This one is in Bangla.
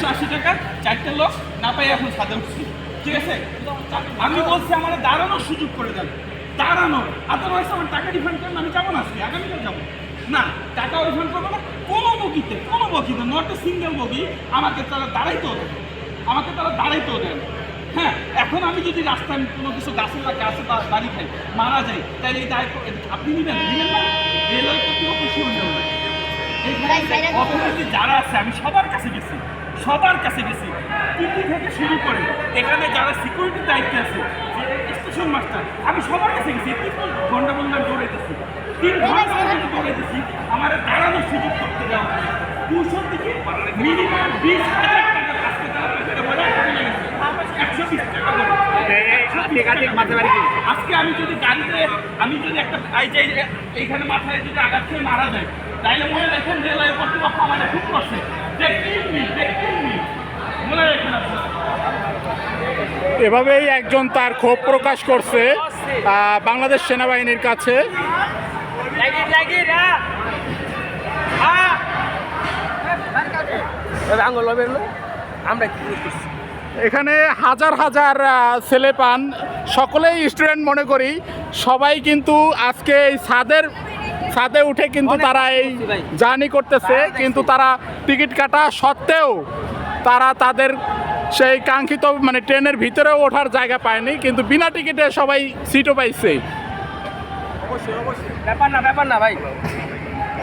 একশো আশি টাকা চারটে লোক না পাই এখন সাদা উঠছি ঠিক আছে? আমি বলছি আমার দাঁড়ানোর সুযোগ করে দেন। দাঁড়ানোর আদারওয়াইজ আমার টাকা রিফান্ড করেন আমি যাব না আজকে আগামীকাল যাব। না টাকা রিফান্ড করব না কোনো বগিতে কোনো বগিতে নট এ সিঙ্গেল বগি আমাকে তারা দাঁড়াইতেও দেন। আমাকে তারা দাঁড়াইতেও দেন। হ্যাঁ এখন আমি যদি রাস্তায় কোনো কিছু গাছের বা গাছে বা বাড়ি খাই মারা যাই তাহলে এই দায় আপনি নেবেন? নেবেন না? রেলওয়ে কর্তৃপক্ষ শুরু নেবেন যারা আছে আমি সবার কাছে গেছি। সবার কাছে গেছি। টিটি থেকে শুরু করে এখানে যারা সিকিউরিটির দায়িত্বে আছে স্টেশন মাস্টার আমি সবার কাছে গেছি। তিন ঘণ্টা ঘণ্টা দৌড়াইতেছি। তিন ঘণ্টা ঘণ্টা দৌড়াইতেছি। আমার দাঁড়ানোর সুযোগ করতে দেওয়া হয় থেকে মিনিমাম বিশ হাজার টাকা আজকে তারা পেছনে বলে একশো বিশ টাকা করে। আজকে আমি যদি গাড়িতে আমি যদি একটা এইখানে মাথায় যদি আঘাত খেয়ে মারা যায় তাইলে মনে রাখেন রেলওয়ে কর্তৃপক্ষ আমাদের খুব করছে দেখতেই দেখতেই মনে রাখেন আপনারা এভাবেই একজন তার ক্ষোভ প্রকাশ করছে বাংলাদেশ সেনাবাহিনীর কাছে। আমরা কি করতেছি এখানে হাজার হাজার ছেলে পান। সকলেই স্টুডেন্ট মনে করি সবাই কিন্তু আজকে এই ছাদের ছাদে উঠে কিন্তু তারা এই জার্নি করতেছে। কিন্তু তারা টিকিট কাটা সত্ত্বেও তারা তাদের সেই কাঙ্ক্ষিত মানে ট্রেনের ভিতরেও ওঠার জায়গা পায়নি, কিন্তু বিনা টিকিটে সবাই সিটও পাইছে। অবশ্যই অবশ্যই। ব্যাপার না ব্যাপার না ভাই।